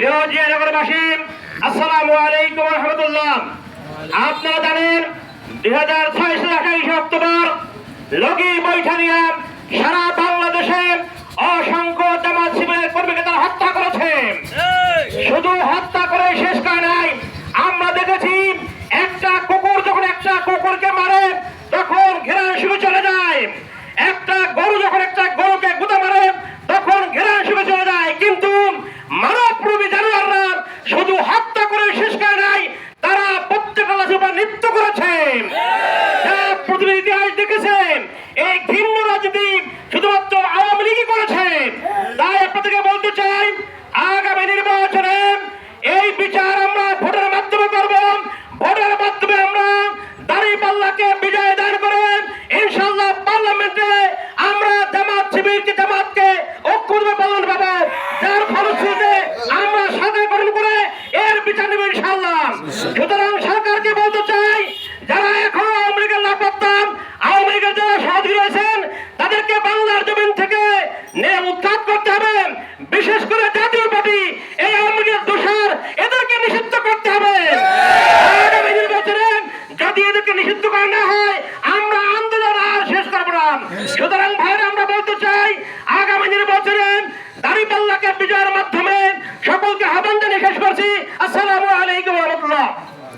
প্রিয় জিয়ানগরবাসী আসসালামু আলাইকুম রহমতুল্লাহ। আপনারা জানেন দুই হাজার ছয় সালে আঠাইশে অক্টোবর লগি বৈঠানিয়া সারা বাংলাদেশে অসংখ্য জামাত শিবিরের কর্মীকে তারা হত্যা করেছে। শুধু হত্যা করে শেষ করে নাই আমরা দেখেছি একটা কুকুর যখন একটা কুকুরকে মারে হত্যা করে শেষ করে নাই, তারা প্রত্যেকটা উপর নৃত্য করেছেন। ইতিহাস দেখেছেন, এই ঘৃণ্য রাজনীতি শুধুমাত্র আওয়ামী লীগই করেছেন। তাই আপনাদেরকে বলতে চাই, আগামী নির্বাচনে এই বিচার আমরা ব্যবস্থা ইনশাল্লাহ সুতরাং সরকারকে বলতে চাই, যারা এখন আওয়ামী লীগের লাপাত্তান যারা সহযোগী রয়েছেন, তাদেরকে বাংলার জমিন থেকে নেম উৎখাত করতে হবে। বিশেষ করে জাতীয় পার্টি, এই আওয়ামী দোষার এদেরকে নিষিদ্ধ করতে হবে। আগামী নির্বাচনে যদি এদেরকে নিষিদ্ধ করা না হয়, আমরা আন্দোলন আর শেষ করব না। সুতরাং ভাইরা, আমরা বলতে চাই, আগামী নির্বাচনে দাঁড়িপাল্লাকে বিজয়ের মাধ্যমে good.